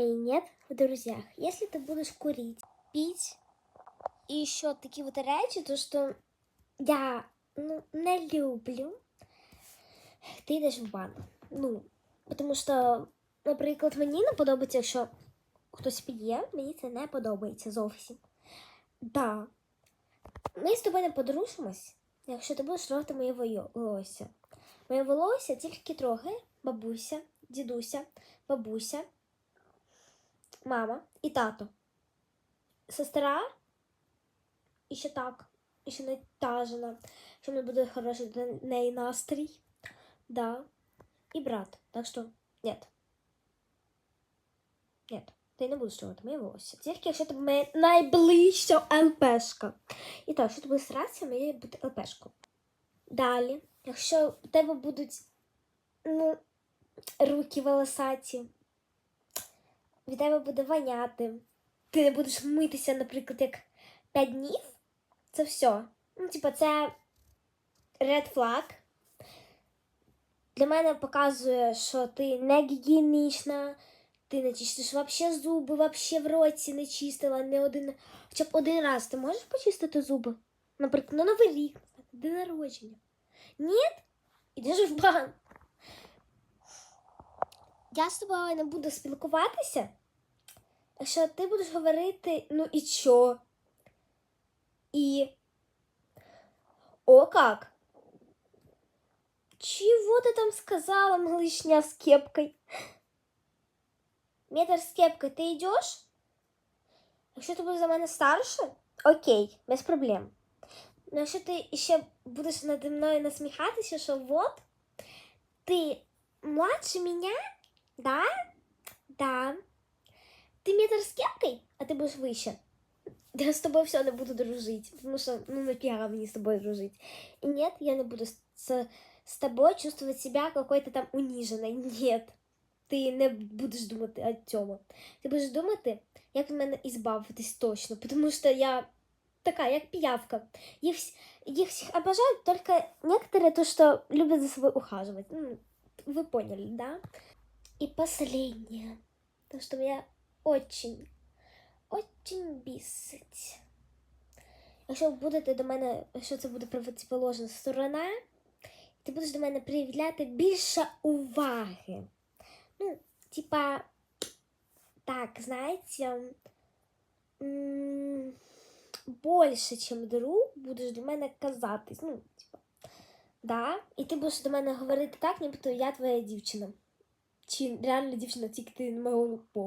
нет в друзьях. Если ты будешь курить, пить и еще такие вот речі, то что я ну, не люблю, ти йдеш в бан. Ну, тому що, наприклад, мені не подобається, якщо хтось п'є, мені це не подобається зовсім. Да. Ми з тобою не подружимось, якщо ти будеш рвати моє волосся. Моє волосся тільки трохи бабуся, дідуся, бабуся, мама і тато. Сестра і ще так, і ще не та жена, що в мене буде хороший для неї настрій. Да. І брат. Так що, нет. Нет. Ти не будеш рвати моє волосся. Тільки якщо ти моя найближча ЛПшка. І так, якщо ти будеш старатися, має бути ЛПшка. Далі, якщо у тебе будуть ну, руки волосаті, від тебе буде воняти, ти не будеш митися, наприклад, як 5 днів, це все. Ну, типа, це red flag. Для мене показує, що ти не гігієнічна, ти не чистиш вообще зуби, вообще в роті не чистила не один. Хоча б один раз ти можеш почистити зуби? Наприклад, на Новий рік, день народження. Ні? Ідеш в бан. Я з тобою не буду спілкуватися. Якщо ти будеш говорити, ну і що? І. О, как? Чего ты там сказала, малышня с кепкой? Метр з кепкою, ти йдеш? Якщо ти будеш за мене старше, окей, без проблем. Ну, якщо ти ще будеш наді мною насміхатися, що вот, ти младше мене, да? Да. Ти метр з кепкою, а ти будеш вище. Я з тобою все не буду дружити, тому що ну нафіга мені з тобою дружити. І нет, я не буду з, з тобою чувствовать себя какой-то там униженной. Нет. Ти не будеш думати о цьому. Ти будеш думати, як від мене ізбавитись точно, тому що я така, як пиявка. Їх, їх всіх обожають, только некоторые то, что любят за собой ухаживать. Ну, вы поняли, да? И последнее, то, что меня очень, очень бісить. Якщо будете до мене, якщо це буде протиположна сторона, ти будеш до мене проявляти більше уваги. Ну, типа, так, знаете, м, більше, чем друг, будеш до мене казатись. Ну, типа, да. І ти будеш до мене говорити так, нібито я твоя дівчина. Чи реально дівчина, тільки ти не мого полу.